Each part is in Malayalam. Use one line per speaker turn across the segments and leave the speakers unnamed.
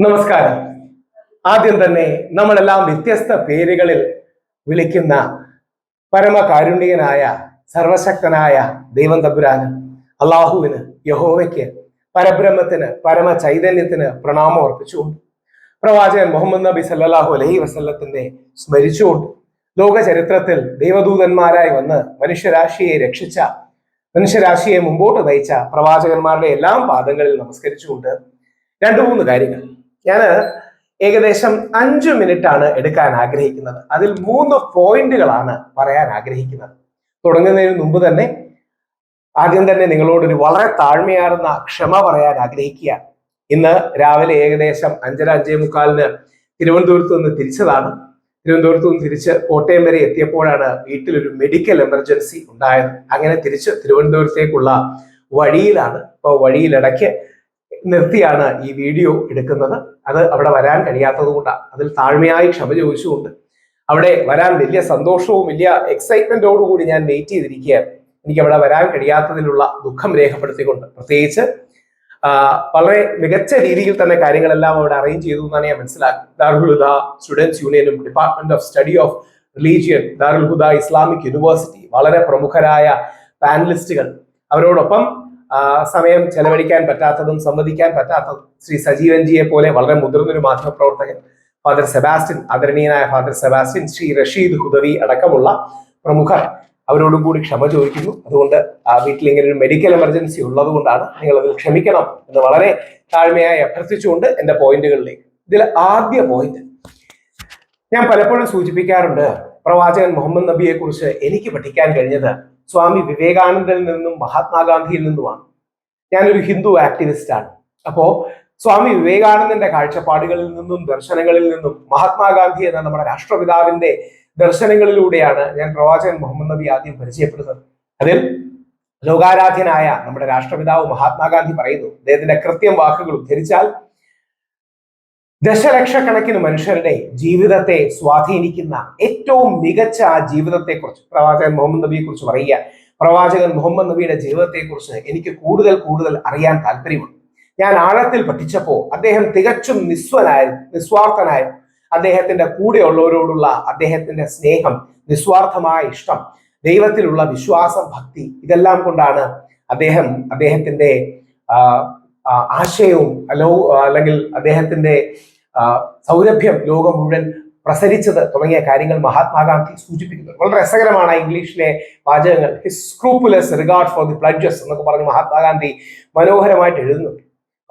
നമസ്കാരം. ആദ്യം തന്നെ നമ്മളെല്ലാം വ്യത്യസ്ത പേരുകളിൽ വിളിക്കുന്ന പരമകാരുണ്യനായ സർവശക്തനായ ദൈവം തമ്പുരാന് അള്ളാഹുവിന് യഹോവയ്ക്ക് പരബ്രഹ്മത്തിന് പരമ ചൈതന്യത്തിന് പ്രണാമം അർപ്പിച്ചുകൊണ്ട് പ്രവാചകൻ മുഹമ്മദ് നബി സല്ലാഹു അലഹി വസല്ലത്തിന്റെ സ്മരിച്ചുകൊണ്ട് ലോക ചരിത്രത്തിൽ ദൈവദൂതന്മാരായി വന്ന് മനുഷ്യരാശിയെ രക്ഷിച്ച മനുഷ്യരാശിയെ മുമ്പോട്ട് നയിച്ച പ്രവാചകന്മാരുടെ എല്ലാം പാദങ്ങളിൽ നമസ്കരിച്ചുകൊണ്ട് രണ്ടു മൂന്ന് കാര്യങ്ങൾ ഞാൻ ഏകദേശം അഞ്ചു മിനിറ്റ് ആണ് എടുക്കാൻ ആഗ്രഹിക്കുന്നത്. അതിൽ മൂന്ന് പോയിന്റുകളാണ് പറയാൻ ആഗ്രഹിക്കുന്നത്. തുടങ്ങുന്നതിന് മുമ്പ് തന്നെ ആദ്യം തന്നെ നിങ്ങളോടൊരു വളരെ താഴ്മയാർന്ന ക്ഷമ പറയാൻ ആഗ്രഹിക്കുക. ഇന്ന് രാവിലെ ഏകദേശം അഞ്ചര അഞ്ചേ മുക്കാലിന് തിരുവനന്തപുരത്ത് നിന്ന് തിരിച്ചതാണ്. തിരുവനന്തപുരത്ത് നിന്ന് തിരിച്ച് കോട്ടയം വരെ എത്തിയപ്പോഴാണ് വീട്ടിലൊരു മെഡിക്കൽ എമർജൻസി ഉണ്ടായത്. അങ്ങനെ തിരിച്ച് തിരുവനന്തപുരത്തേക്കുള്ള വഴിയിലാണ്. ഇപ്പോൾ വഴിയിലിടയ്ക്ക് നിർത്തിയാണ് ഈ വീഡിയോ എടുക്കുന്നത്. അത് അവിടെ വരാൻ കഴിയാത്തത് കൊണ്ടാണ് അതിൽ താഴ്മയായി ക്ഷമ ചോദിച്ചുകൊണ്ട്. അവിടെ വരാൻ വലിയ സന്തോഷവും വലിയ എക്സൈറ്റ്മെന്റോടു കൂടി ഞാൻ വെയിറ്റ് ചെയ്തിരിക്കുകയാണ്. എനിക്ക് അവിടെ വരാൻ കഴിയാത്തതിലുള്ള ദുഃഖം രേഖപ്പെടുത്തിക്കൊണ്ട്. പ്രത്യേകിച്ച് വളരെ മികച്ച രീതിയിൽ തന്നെ കാര്യങ്ങളെല്ലാം അവിടെ അറേഞ്ച് ചെയ്തു എന്നാണ് ഞാൻ മനസ്സിലാക്കുന്നത്. ദാറുൽ ഹുദ സ്റ്റുഡൻസ് യൂണിയനും department of study of religion Darul Huda Islamic University വളരെ പ്രമുഖരായ പാനലിസ്റ്റുകൾ അവരോടൊപ്പം സമയം ചെലവഴിക്കാൻ പറ്റാത്തതും സംവദിക്കാൻ പറ്റാത്തതും ശ്രീ സജീവൻജിയെ പോലെ വളരെ മുതിർന്നൊരു മാധ്യമപ്രവർത്തകൻ ഫാദർ സെബാസ്റ്റ്യൻ ആദരണീയനായ ഫാദർ സെബാസ്റ്റ്യൻ ശ്രീ റഷീദ് ഹുദവി അടക്കമുള്ള പ്രമുഖർ അവരോടും കൂടി ക്ഷമ ചോദിക്കുന്നു. അതുകൊണ്ട് ആ വീട്ടിൽ ഇങ്ങനെ ഒരു മെഡിക്കൽ എമർജൻസി ഉള്ളതുകൊണ്ടാണ് നിങ്ങൾ അതിൽ ക്ഷമിക്കണം എന്ന് വളരെ താഴ്മയായി അഭ്യർത്ഥിച്ചുകൊണ്ട് എന്റെ പോയിന്റുകളിലേക്ക്. ഇതിൽ ആദ്യ പോയിന്റ് ഞാൻ പലപ്പോഴും സൂചിപ്പിക്കാറുണ്ട് പ്രവാചകൻ മുഹമ്മദ് നബിയെ കുറിച്ച് എനിക്ക് പഠിക്കാൻ കഴിഞ്ഞത് സ്വാമി വിവേകാനന്ദനിൽ നിന്നും മഹാത്മാഗാന്ധിയിൽ നിന്നുമാണ്. ഞാനൊരു ഹിന്ദു ആക്ടിവിസ്റ്റാണ് അപ്പോ സ്വാമി വിവേകാനന്ദന്റെ കാഴ്ചപ്പാടുകളിൽ നിന്നും ദർശനങ്ങളിൽ നിന്നും മഹാത്മാഗാന്ധി എന്ന നമ്മുടെ രാഷ്ട്രപിതാവിന്റെ ദർശനങ്ങളിലൂടെയാണ് ഞാൻ പ്രവാചകൻ മുഹമ്മദ് നബി ആദ്യം പരിചയപ്പെടുന്നത്. അതിൽ ലോകാരാധ്യനായ നമ്മുടെ രാഷ്ട്രപിതാവ് മഹാത്മാഗാന്ധി പറയുന്നു അദ്ദേഹത്തിന്റെ കൃത്യം വാക്കുകൾ ഉദ്ധരിച്ചാൽ ദശലക്ഷക്കണക്കിന് മനുഷ്യരുടെ ജീവിതത്തെ സ്വാധീനിക്കുന്ന ഏറ്റവും മികച്ച ആ ജീവിതത്തെക്കുറിച്ച് പ്രവാചകൻ മുഹമ്മദ് നബിയെ കുറിച്ച് പറയുക. പ്രവാചകൻ മുഹമ്മദ് നബിയുടെ ജീവിതത്തെക്കുറിച്ച് എനിക്ക് കൂടുതൽ കൂടുതൽ അറിയാൻ താല്പര്യമുണ്ട്. ഞാൻ ആഴത്തിൽ പഠിച്ചപ്പോൾ അദ്ദേഹം തികച്ചും നിസ്വനായിരുന്നു നിസ്വാർത്ഥനായിരുന്നു അദ്ദേഹത്തിന്റെ കൂടെയുള്ളവരോടുള്ള അദ്ദേഹത്തിന്റെ സ്നേഹം നിസ്വാർത്ഥമായ ഇഷ്ടം ദൈവത്തിലുള്ള വിശ്വാസം ഭക്തി ഇതെല്ലാം കൊണ്ടാണ് അദ്ദേഹം അദ്ദേഹത്തിന്റെ ആശയവും അല്ലോ അല്ലെങ്കിൽ അദ്ദേഹത്തിന്റെ സൗരഭ്യം ലോകം മുഴുവൻ പ്രസരിച്ചത് തുടങ്ങിയ കാര്യങ്ങൾ മഹാത്മാഗാന്ധി സൂചിപ്പിക്കുന്നു. വളരെ രസകരമാണ് ഇംഗ്ലീഷിലെ വാചകങ്ങൾ. His regard for the pledges എന്നൊക്കെ പറഞ്ഞ് മഹാത്മാഗാന്ധി മനോഹരമായിട്ട് എഴുതുന്നുണ്ട്.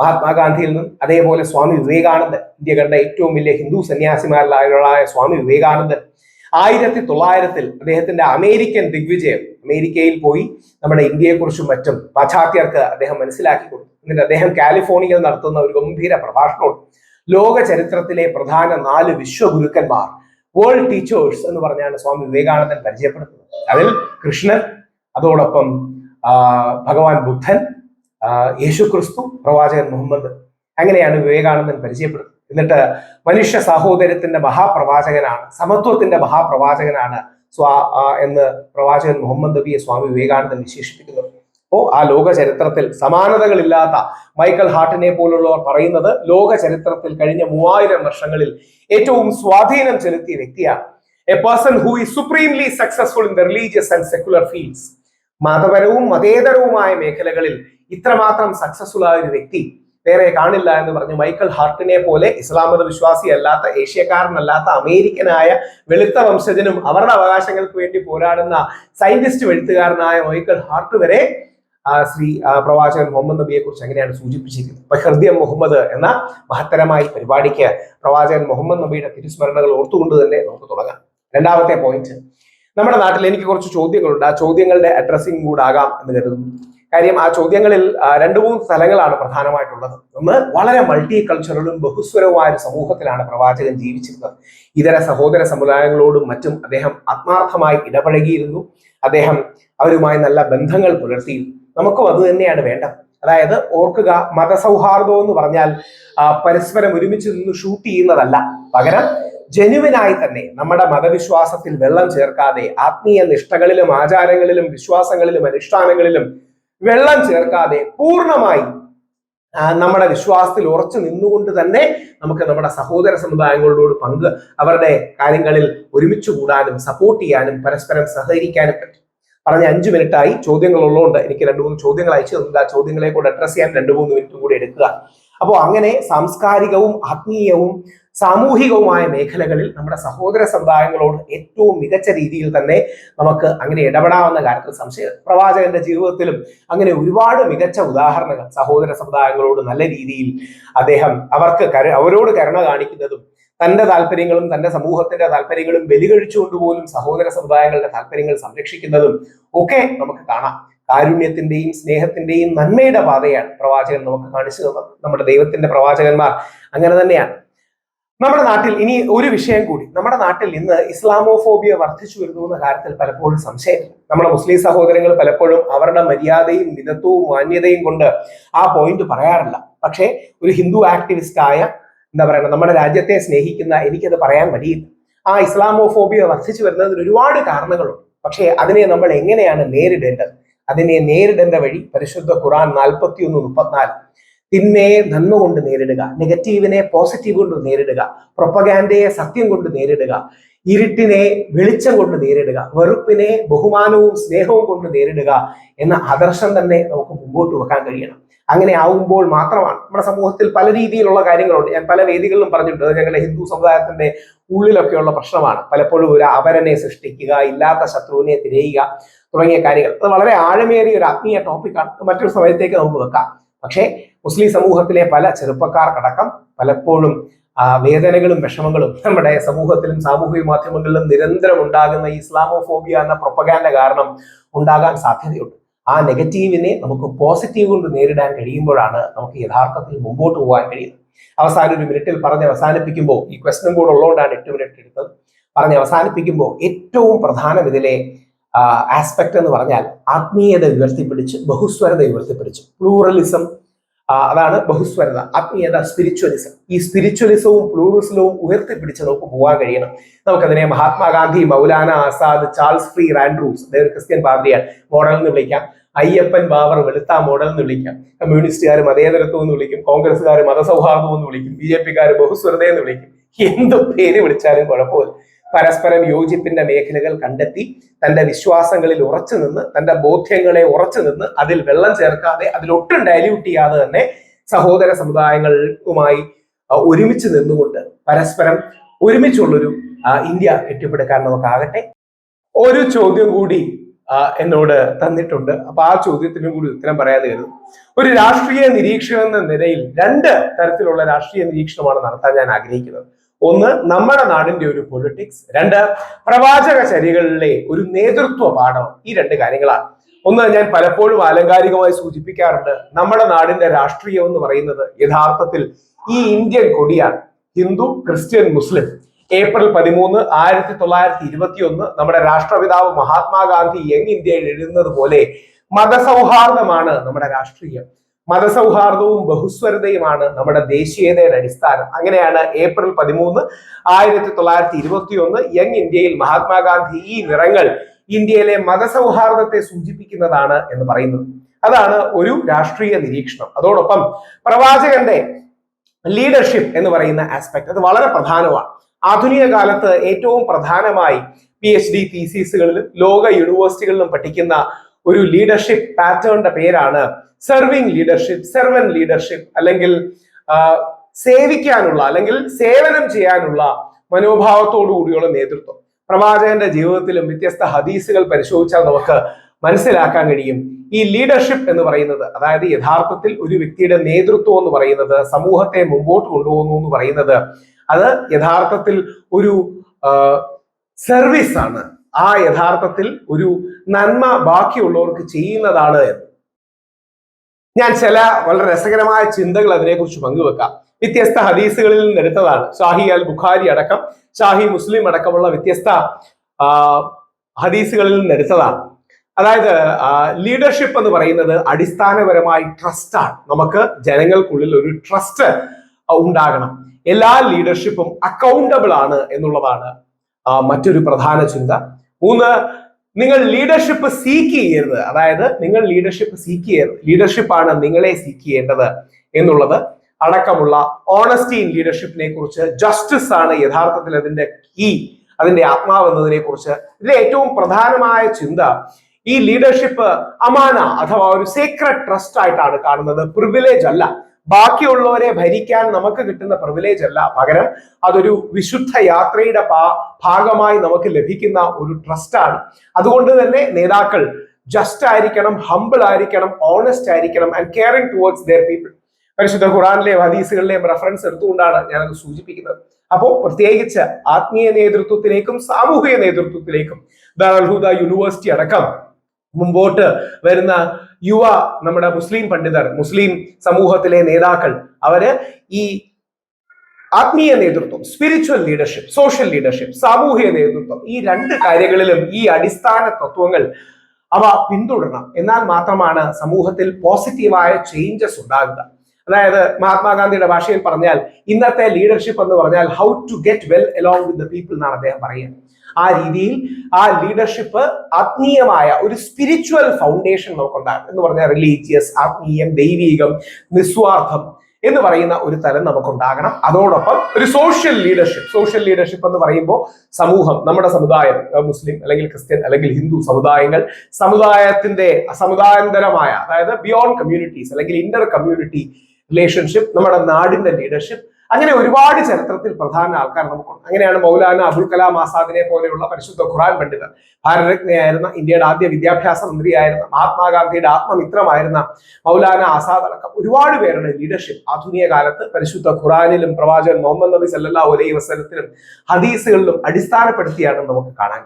മഹാത്മാഗാന്ധിയിൽ നിന്നും അതേപോലെ സ്വാമി വിവേകാനന്ദൻ. ഇന്ത്യ കണ്ട ഏറ്റവും വലിയ ഹിന്ദു സന്യാസിമാരിലായ സ്വാമി വിവേകാനന്ദൻ. ആയിരത്തി തൊള്ളായിരത്തിൽ അദ്ദേഹത്തിന്റെ അമേരിക്കൻ ദിഗ്വിജയം അമേരിക്കയിൽ പോയി നമ്മുടെ ഇന്ത്യയെക്കുറിച്ചും മറ്റും പാശ്ചാത്യർക്ക് അദ്ദേഹം മനസ്സിലാക്കി കൊടുത്തു. എന്നിട്ട് അദ്ദേഹം കാലിഫോർണിയയിൽ നടത്തുന്ന ഒരു ഗംഭീര പ്രഭാഷണമുണ്ട്. ലോക ചരിത്രത്തിലെ പ്രധാന നാല് വിശ്വഗുരുക്കന്മാർ വേൾഡ് ടീച്ചേഴ്സ് എന്ന് പറഞ്ഞാണ് സ്വാമി വിവേകാനന്ദൻ പരിചയപ്പെടുത്തുന്നത്. അതിൽ കൃഷ്ണൻ അതോടൊപ്പം ഭഗവാൻ ബുദ്ധൻ യേശു ക്രിസ്തു പ്രവാചകൻ മുഹമ്മദ്. അങ്ങനെയാണ് വിവേകാനന്ദൻ പരിചയപ്പെടുന്നത് എന്നിട്ട് മനുഷ്യ സഹോദര്യത്തിന്റെ മഹാപ്രവാചകനാണ് സമത്വത്തിന്റെ മഹാപ്രവാചകനാണ് സ്വാ എന്ന് പ്രവാചകൻ മുഹമ്മദ് നബിയെ സ്വാമി വിവേകാനന്ദൻ വിശേഷിപ്പിക്കുന്നു. അപ്പോ ആ ലോക ചരിത്രത്തിൽ സമാനതകളില്ലാത്ത മൈക്കൽ ഹാർട്ടിനെ പോലുള്ളവർ പറയുന്നത് ലോക ചരിത്രത്തിൽ കഴിഞ്ഞ മൂവായിരം വർഷങ്ങളിൽ ഏറ്റവും സ്വാധീനം ചെലുത്തിയ വ്യക്തിയാണ്. A person who is supremely successful in the religious and secular fields മതപരവും മതേതരവുമായ മേഖലകളിൽ ഇത്രമാത്രം സക്സസ്ഫുൾ ആയ ഒരു വ്യക്തി വേറെ കാണില്ല എന്ന് പറഞ്ഞു മൈക്കൽ ഹാർട്ടിനെ പോലെ ഇസ്ലാം മത വിശ്വാസി അല്ലാത്ത ഏഷ്യക്കാരനല്ലാത്ത അമേരിക്കനായ വെളുത്ത വംശജനും അവരുടെ അവകാശങ്ങൾക്ക് വേണ്ടി പോരാടുന്ന സയന്റിസ്റ്റ് എഴുത്തുകാരനായ മൈക്കൽ ഹാർട്ട് വരെ ശ്രീ പ്രവാചകൻ മുഹമ്മദ് നബിയെ കുറിച്ച് അങ്ങനെയാണ് സൂചിപ്പിച്ചിരിക്കുന്നത്. അപ്പൊ ഹൃദയം മുഹമ്മദ് എന്ന മഹത്തരമായ പരിപാടിക്ക് പ്രവാചകൻ മുഹമ്മദ് നബിയുടെ തിരുസ്മരണകൾ ഓർത്തുകൊണ്ട് തന്നെ നമുക്ക് തുടങ്ങാം. രണ്ടാമത്തെ പോയിന്റ് നമ്മുടെ നാട്ടിൽ എനിക്ക് കുറച്ച് ചോദ്യങ്ങളുണ്ട്. ആ ചോദ്യങ്ങളുടെ അഡ്രസ്സിംഗ് കൂടാകാം എന്ന് കരുതുന്നു. കാര്യം ആ ചോദ്യങ്ങളിൽ രണ്ടു മൂന്ന് സ്ഥലങ്ങളാണ് പ്രധാനമായിട്ടുള്ളത്. ഒന്ന് വളരെ മൾട്ടി കൾച്ചറലും ബഹുസ്വരവുമായ ഒരു സമൂഹത്തിലാണ് പ്രവാചകൻ ജീവിച്ചിരുന്നത്. ഇതര സഹോദര സമുദായങ്ങളോടും മറ്റും അദ്ദേഹം ആത്മാർത്ഥമായി ഇടപഴകിയിരുന്നു. അദ്ദേഹം അവരുമായി നല്ല ബന്ധങ്ങൾ പുലർത്തിയിരുന്നു നമുക്കും അത് തന്നെയാണ് വേണ്ടത്. അതായത് ഓർക്കുക മതസൗഹാർദ്ദം എന്ന് പറഞ്ഞാൽ പരസ്പരം ഒരുമിച്ച് നിന്ന് ഷൂട്ട് ചെയ്യുന്നതല്ല. പകരം ജനുവിനായി തന്നെ നമ്മുടെ മതവിശ്വാസത്തിൽ വെള്ളം ചേർക്കാതെ ആത്മീയ നിഷ്ഠകളിലും ആചാരങ്ങളിലും വിശ്വാസങ്ങളിലും അനുഷ്ഠാനങ്ങളിലും വെള്ളം ചേർക്കാതെ പൂർണമായി നമ്മുടെ വിശ്വാസത്തിൽ ഉറച്ചു നിന്നുകൊണ്ട് തന്നെ നമുക്ക് നമ്മുടെ സഹോദര സമുദായങ്ങളോട് പങ്ക് അവരുടെ കാര്യങ്ങളിൽ ഒരുമിച്ച് കൂടാനും സപ്പോർട്ട് ചെയ്യാനും പരസ്പരം സഹകരിക്കാനും പറ്റും. പറഞ്ഞ അഞ്ചു മിനിറ്റായി ചോദ്യങ്ങൾ ഉള്ളതുകൊണ്ട് എനിക്ക് രണ്ട് മൂന്ന് ചോദ്യങ്ങൾ അയച്ചു തന്നില്ല ആ ചോദ്യങ്ങളെ കൂടെ അഡ്രസ് ചെയ്യാൻ രണ്ട് മൂന്ന് മിനിറ്റും കൂടി എടുക്കുക. അപ്പോൾ അങ്ങനെ സാംസ്കാരികവും ആത്മീയവും സാമൂഹികവുമായ മേഖലകളിൽ നമ്മുടെ സഹോദര സമുദായങ്ങളോട് ഏറ്റവും മികച്ച രീതിയിൽ തന്നെ നമുക്ക് അങ്ങനെ ഇടപെടാവുന്ന കാര്യത്തിൽ സംശയ പ്രവാചകന്റെ ജീവിതത്തിലും അങ്ങനെ ഒരുപാട് മികച്ച ഉദാഹരണങ്ങൾ സഹോദര സമുദായങ്ങളോട് നല്ല രീതിയിൽ അദ്ദേഹം അവർക്ക് അവരോട് കരുണ കാണിക്കുന്നതും തന്റെ താല്പര്യങ്ങളും തന്റെ സമൂഹത്തിന്റെ താല്പര്യങ്ങളും ബലികഴിച്ചുകൊണ്ട് സഹോദര സമുദായങ്ങളുടെ താല്പര്യങ്ങൾ സംരക്ഷിക്കുന്നതും ഒക്കെ നമുക്ക് കാണാം. കാരുണ്യത്തിന്റെയും സ്നേഹത്തിന്റെയും നന്മയുടെ പാതയാണ് പ്രവാചകൻ നമുക്ക് കാണിച്ചു നമ്മുടെ ദൈവത്തിന്റെ പ്രവാചകന്മാർ അങ്ങനെ തന്നെയാണ്. നമ്മുടെ നാട്ടിൽ ഇനി ഒരു വിഷയം കൂടി. നമ്മുടെ നാട്ടിൽ ഇന്ന് ഇസ്ലാമോഫോബിയ വർദ്ധിച്ചു വരുന്നു എന്ന കാര്യത്തിൽ പലപ്പോഴും സംശയമില്ല. നമ്മുടെ മുസ്ലിം സഹോദരങ്ങൾ പലപ്പോഴും അവരുടെ മര്യാദയും മിതത്വവും മാന്യതയും കൊണ്ട് ആ പോയിന്റ് പറയാറില്ല. പക്ഷേ ഒരു ഹിന്ദു ആക്ടിവിസ്റ്റ് ആയ എന്താ പറയുക നമ്മുടെ രാജ്യത്തെ സ്നേഹിക്കുന്ന എനിക്കത് പറയാൻ കഴിയില്ല ആ ഇസ്ലാമോഫോബിയ വർദ്ധിച്ചു വരുന്നതിന് ഒരുപാട് കാരണങ്ങളുണ്ട്. പക്ഷേ അതിനെ നമ്മൾ എങ്ങനെയാണ് നേരിടേണ്ടത്? അതിനെ നേരിടേണ്ട വഴി പരിശുദ്ധ ഖുറാൻ നാൽപ്പത്തി ഒന്ന് മുപ്പത്തിനാല്. തിന്മയെ നന്മ കൊണ്ട് നേരിടുക നെഗറ്റീവിനെ പോസിറ്റീവ് കൊണ്ട് നേരിടുക പ്രൊപ്പഗാൻഡയെ സത്യം കൊണ്ട് നേരിടുക ഇരുട്ടിനെ വെളിച്ചം കൊണ്ട് നേരിടുക വെറുപ്പിനെ ബഹുമാനവും സ്നേഹവും കൊണ്ട് നേരിടുക എന്ന ആദർശം തന്നെ നമുക്ക് മുമ്പോട്ട് വെക്കാൻ കഴിയണം. അങ്ങനെ ആവുമ്പോൾ മാത്രമാണ് നമ്മുടെ സമൂഹത്തിൽ പല രീതിയിലുള്ള കാര്യങ്ങളുണ്ട്. ഞാൻ പല വേദികളിലും പറഞ്ഞിട്ടുണ്ട് ഞങ്ങളുടെ ഹിന്ദു സമുദായത്തിന്റെ ഉള്ളിലൊക്കെയുള്ള പ്രശ്നമാണ്. പലപ്പോഴും ഒരു അവരനെ സൃഷ്ടിക്കുക ഇല്ലാത്ത ശത്രുവിനെ തിരയുക തുടങ്ങിയ കാര്യങ്ങൾ. അത് വളരെ ആഴമേറിയ ഒരു ആത്മീയ ടോപ്പിക്കാണ് മറ്റൊരു സമയത്തേക്ക് നമുക്ക് വെക്കാം. പക്ഷേ മുസ്ലിം സമൂഹത്തിലെ പല ചെറുപ്പക്കാർക്കടക്കം പലപ്പോഴും വേദനകളും വിഷമങ്ങളും നമ്മുടെ സമൂഹത്തിലും സാമൂഹിക മാധ്യമങ്ങളിലും നിരന്തരം ഉണ്ടാകുന്ന ഇസ്ലാമോഫോബിയ എന്ന പ്രൊപ്പഗാൻഡ കാരണം ഉണ്ടാകാൻ സാധ്യതയുണ്ട്. ആ നെഗറ്റീവിനെ നമുക്ക് പോസിറ്റീവ് കൊണ്ട് നേരിടാൻ കഴിയുമ്പോഴാണ് നമുക്ക് യഥാർത്ഥത്തിൽ മുമ്പോട്ട് പോകാൻ കഴിയുന്നത്. അവസാനം ഒരു മിനിറ്റിൽ പറഞ്ഞ് അവസാനിപ്പിക്കുമ്പോൾ ഈ ക്വസ്റ്റനും കൂടെ ഉള്ളതുകൊണ്ടാണ് എട്ട് മിനിറ്റ് എടുത്തത്. പറഞ്ഞ് അവസാനിപ്പിക്കുമ്പോൾ ഏറ്റവും പ്രധാനം ഇതിലെ ആസ്പെക്ട് എന്ന് പറഞ്ഞാൽ ആത്മീയത ഉയർത്തിപ്പിടിച്ച് ബഹുസ്വരത ഉയർത്തിപ്പിടിച്ച് പ്ലൂറലിസം അതാണ് ബഹുസ്വരത. ആത്മീയത സ്പിരിച്വലിസം ഈ സ്പിരിച്വലിസവും പ്ലൂറിസവും ഉയർത്തിപ്പിടിച്ച് നമുക്ക് പോകാൻ കഴിയണം. നമുക്കതിനെ Mahatma Gandhi Maulana Azad Charles Freer Andrews അദ്ദേഹം ക്രിസ്ത്യൻ പാദ്രിയാണ് മോഡൽ എന്ന് വിളിക്കാം. അയ്യപ്പൻ ബാബർ വെളുത്ത മോഡൽ എന്ന് വിളിക്കാം. കമ്മ്യൂണിസ്റ്റുകാർ മതേതരത്വം എന്ന് വിളിക്കും. കോൺഗ്രസ്സുകാർ മതസൗഹാർദ്ദം എന്ന് വിളിക്കും. ബി ജെ പിക്കാർ ബഹുസ്വരത എന്ന് വിളിക്കും. എന്ത് പേര് വിളിച്ചാലും കുഴപ്പമില്ല. പരസ്പരം യോജിപ്പിന്റെ മേഖലകൾ കണ്ടെത്തി തന്റെ വിശ്വാസങ്ങളിൽ ഉറച്ചു നിന്ന് തന്റെ ബോധ്യങ്ങളെ ഉറച്ചു നിന്ന് അതിൽ വെള്ളം ചേർക്കാതെ അതിലൊട്ടും ഡയല്യൂട്ട് ചെയ്യാതെ തന്നെ സഹോദര സമുദായങ്ങളുമായി ഒരുമിച്ച് നിന്നുകൊണ്ട് പരസ്പരം ഒരുമിച്ചുള്ളൊരു ഇന്ത്യ കെട്ടിപ്പടുക്കാൻ നമുക്കാകട്ടെ. ഒരു ചോദ്യം കൂടി എന്നോട് തന്നിട്ടുണ്ട്. അപ്പൊ ആ ചോദ്യത്തിനും കൂടി ഉത്തരം പറയാതെ കരുതും. ഒരു രാഷ്ട്രീയ നിരീക്ഷകൻ എന്ന നിലയിൽ രണ്ട് തരത്തിലുള്ള രാഷ്ട്രീയ നിരീക്ഷണമാണ് നടത്താൻ ഞാൻ ആഗ്രഹിക്കുന്നത്. ഒന്ന് നമ്മുടെ നാടിന്റെ ഒരു പൊളിറ്റിക്സ് രണ്ട് പ്രവാചക ചരികളിലെ ഒരു നേതൃത്വ പാഠം ഈ രണ്ട് കാര്യങ്ങളാണ്. ഒന്ന് ഞാൻ പലപ്പോഴും ആലങ്കാരികമായി സൂചിപ്പിക്കാറുണ്ട് നമ്മുടെ നാടിന്റെ രാഷ്ട്രീയം എന്ന് പറയുന്നത് യഥാർത്ഥത്തിൽ ഈ Indian കൊടിയാണ്. Hindu Christian Muslim. April പതിമൂന്ന് ആയിരത്തി തൊള്ളായിരത്തി ഇരുപത്തി ഒന്ന് നമ്മുടെ രാഷ്ട്രപിതാവ് മഹാത്മാഗാന്ധി യങ് ഇന്ത്യയിൽ എഴുതുന്നത് പോലെ മതസൗഹാർദ്ദമാണ് നമ്മുടെ രാഷ്ട്രീയം. മതസൗഹാർദ്ദവും ബഹുസ്വരതയുമാണ് നമ്മുടെ ദേശീയതയുടെ അടിസ്ഥാനം. അങ്ങനെയാണ് ഏപ്രിൽ പതിമൂന്ന് ആയിരത്തി തൊള്ളായിരത്തി ഇരുപത്തി ഒന്ന് യങ് ഇന്ത്യയിൽ മഹാത്മാഗാന്ധി ഈ നിറങ്ങൾ ഇന്ത്യയിലെ മതസൗഹാർദ്ദത്തെ സൂചിപ്പിക്കുന്നതാണ് എന്ന് പറയുന്നത്. അതാണ് ഒരു രാഷ്ട്രീയ നിരീക്ഷണം. അതോടൊപ്പം പ്രവാചകന്റെ ലീഡർഷിപ്പ് എന്ന് പറയുന്ന ആസ്പെക്ട് അത് വളരെ പ്രധാനമാണ്. ആധുനിക കാലത്ത് ഏറ്റവും പ്രധാനമായി പി എച്ച് ഡി തീസീസുകളിലും ലോക യൂണിവേഴ്സിറ്റികളിലും പഠിക്കുന്ന ഒരു ലീഡർഷിപ്പ് പാറ്റേണിന്റെ പേരാണ് സെർവിങ് ലീഡർഷിപ്പ് സെർവൻ ലീഡർഷിപ്പ് അല്ലെങ്കിൽ സേവിക്കാനുള്ള അല്ലെങ്കിൽ സേവനം ചെയ്യാനുള്ള മനോഭാവത്തോടു കൂടിയുള്ള നേതൃത്വം. പ്രവാചകന്റെ ജീവിതത്തിലും വ്യത്യസ്ത ഹദീസുകൾ പരിശോധിച്ചാൽ നമുക്ക് മനസ്സിലാക്കാൻ കഴിയും. ഈ ലീഡർഷിപ്പ് എന്ന് പറയുന്നത് അതായത് യഥാർത്ഥത്തിൽ ഒരു വ്യക്തിയുടെ നേതൃത്വം എന്ന് പറയുന്നത് സമൂഹത്തെ മുമ്പോട്ട് കൊണ്ടുപോകുന്നു എന്ന് പറയുന്നത് അത് യഥാർത്ഥത്തിൽ ഒരു സർവീസ് ആണ്. ആ യഥാർത്ഥത്തിൽ ഒരു നന്മ ബാക്കിയുള്ളവർക്ക് ചെയ്യുന്നതാണ് എന്ന്. ഞാൻ ചില വളരെ രസകരമായ ചിന്തകൾ അതിനെക്കുറിച്ച് പങ്കുവെക്കാം. വ്യത്യസ്ത ഹദീസുകളിൽ നിന്ന് എടുത്തതാണ്. ഷാഹി അൽ ബുഖാരി അടക്കം ഷാഹി മുസ്ലിം അടക്കമുള്ള വ്യത്യസ്ത ഹദീസുകളിൽ നിന്ന് എടുത്തതാണ്. അതായത് ലീഡർഷിപ്പ് എന്ന് പറയുന്നത് അടിസ്ഥാനപരമായി ട്രസ്റ്റാണ് നമുക്ക് ജനങ്ങൾക്കുള്ളിൽ ഒരു ട്രസ്റ്റ് ഉണ്ടാകണം. എല്ലാ ലീഡർഷിപ്പും അക്കൗണ്ടബിൾ ആണ് എന്നുള്ളതാണ് മറ്റൊരു പ്രധാന ചിന്ത. മൂന്ന് നിങ്ങൾ ലീഡർഷിപ്പ് സീക്ക് ചെയ്യരുത്. അതായത് നിങ്ങൾ ലീഡർഷിപ്പ് സീക്ക് ചെയ്യരുത്. ലീഡർഷിപ്പാണ് നിങ്ങളെ സീക്ക് ചെയ്യേണ്ടത് എന്നുള്ളത് അടക്കമുള്ള ഓണസ്റ്റി ഇൻ ലീഡർഷിപ്പിനെ കുറിച്ച് ജസ്റ്റിസ് ആണ് യഥാർത്ഥത്തിൽ അതിന്റെ കീ അതിന്റെ ആത്മാവ് എന്നതിനെ കുറിച്ച്. ഇതിലെ ഏറ്റവും പ്രധാനമായ ചിന്ത ഈ ലീഡർഷിപ്പ് അമാന അഥവാ ഒരു സീക്രട്ട് ട്രസ്റ്റ് ആയിട്ടാണ് കാണുന്നത്. പ്രിവിലേജ് അല്ല. ബാക്കിയുള്ളവരെ ഭരിക്കാൻ നമുക്ക് കിട്ടുന്ന പ്രിവിലേജ് അല്ല. പകരം അതൊരു വിശുദ്ധ യാത്രയുടെ ഭാഗമായി നമുക്ക് ലഭിക്കുന്ന ഒരു ട്രസ്റ്റാണ് അതുകൊണ്ട് തന്നെ നേതാക്കൾ ജസ്റ്റ് ആയിരിക്കണം ഹമ്പിൾ ആയിരിക്കണം ഓണസ്റ്റ് ആയിരിക്കണം and caring towards their people പരിശുദ്ധ ഖുറാനിലെയും ഹദീസുകളിലെയും റെഫറൻസ് എടുത്തുകൊണ്ടാണ് ഞാനത് സൂചിപ്പിക്കുന്നത്. അപ്പോൾ പ്രത്യേകിച്ച് ആത്മീയ നേതൃത്വത്തിലേക്കും സാമൂഹിക നേതൃത്വത്തിലേക്കും ദാൽഹുദ യൂണിവേഴ്സിറ്റി അടക്കം മുമ്പോട്ട് വരുന്ന യുവ നമ്മുടെ മുസ്ലിം പണ്ഡിതർ മുസ്ലിം സമൂഹത്തിലെ നേതാക്കൾ അവർ ഈ ആത്മീയ നേതൃത്വം സ്പിരിച്വൽ ലീഡർഷിപ്പ് സോഷ്യൽ ലീഡർഷിപ്പ് സാമൂഹിക നേതൃത്വം ഈ രണ്ട് കാര്യങ്ങളിലും ഈ അടിസ്ഥാന തത്വങ്ങൾ അവ പിന്തുടരണം. എന്നാൽ മാത്രമാണ് സമൂഹത്തിൽ പോസിറ്റീവായ ചേഞ്ചസ് ഉണ്ടാകുക. അതായത് മഹാത്മാഗാന്ധിയുടെ ഭാഷയിൽ പറഞ്ഞാൽ ഇന്നത്തെ ലീഡർഷിപ്പ് എന്ന് പറഞ്ഞാൽ how to get well along with the people എന്നാണ് അദ്ദേഹം പറയുന്നത്. ആ രീതിയിൽ ആ ലീഡർഷിപ്പ് ആത്മീയമായ ഒരു സ്പിരിച്വൽ ഫൗണ്ടേഷൻ നമുക്കുണ്ടാകും. എന്ന് പറഞ്ഞാൽ റിലീജിയസ് ആത്മീയം ദൈവീകം നിസ്വാർത്ഥം എന്ന് പറയുന്ന ഒരു തരം നമുക്കുണ്ടാകണം. അതോടൊപ്പം ഒരു സോഷ്യൽ ലീഡർഷിപ്പ് സോഷ്യൽ ലീഡർഷിപ്പ് എന്ന് പറയുമ്പോൾ സമൂഹം നമ്മുടെ സമുദായം മുസ്ലിം അല്ലെങ്കിൽ ക്രിസ്ത്യൻ അല്ലെങ്കിൽ ഹിന്ദു സമുദായങ്ങൾ സമുദായത്തിന്റെ സമുദായാന്തരമായ അതായത് ബിയോണ്ട് കമ്മ്യൂണിറ്റീസ് അല്ലെങ്കിൽ ഇന്റർ കമ്മ്യൂണിറ്റി റിലേഷൻഷിപ്പ് നമ്മുടെ നാടിന്റെ ലീഡർഷിപ്പ് അങ്ങനെ ഒരുപാട് ചരിത്രത്തിൽ പ്രധാന ആൾക്കാർ നമുക്കുണ്ട്. അങ്ങനെയാണ് മൗലാന അബുൽ കലാം ആസാദിനെ പോലെയുള്ള പരിശുദ്ധ ഖുറാൻ പണ്ഡിതർ. ഭാരതരത്നയായിരുന്ന ഇന്ത്യയുടെ ആദ്യ വിദ്യാഭ്യാസ മന്ത്രിയായിരുന്ന മഹാത്മാഗാന്ധിയുടെ ആത്മമിത്രമായിരുന്ന മൗലാന ആസാദ് അടക്കം ഒരുപാട് പേരുടെ ലീഡർഷിപ്പ് ആധുനിക കാലത്ത് പരിശുദ്ധ ഖുറാനിലും പ്രവാചകൻ മുഹമ്മദ് നബി സല്ലാ അലൈഹി വസ്ലത്തിലും ഹദീസുകളിലും അടിസ്ഥാനപ്പെടുത്തിയാണ് നമുക്ക് കാണാൻ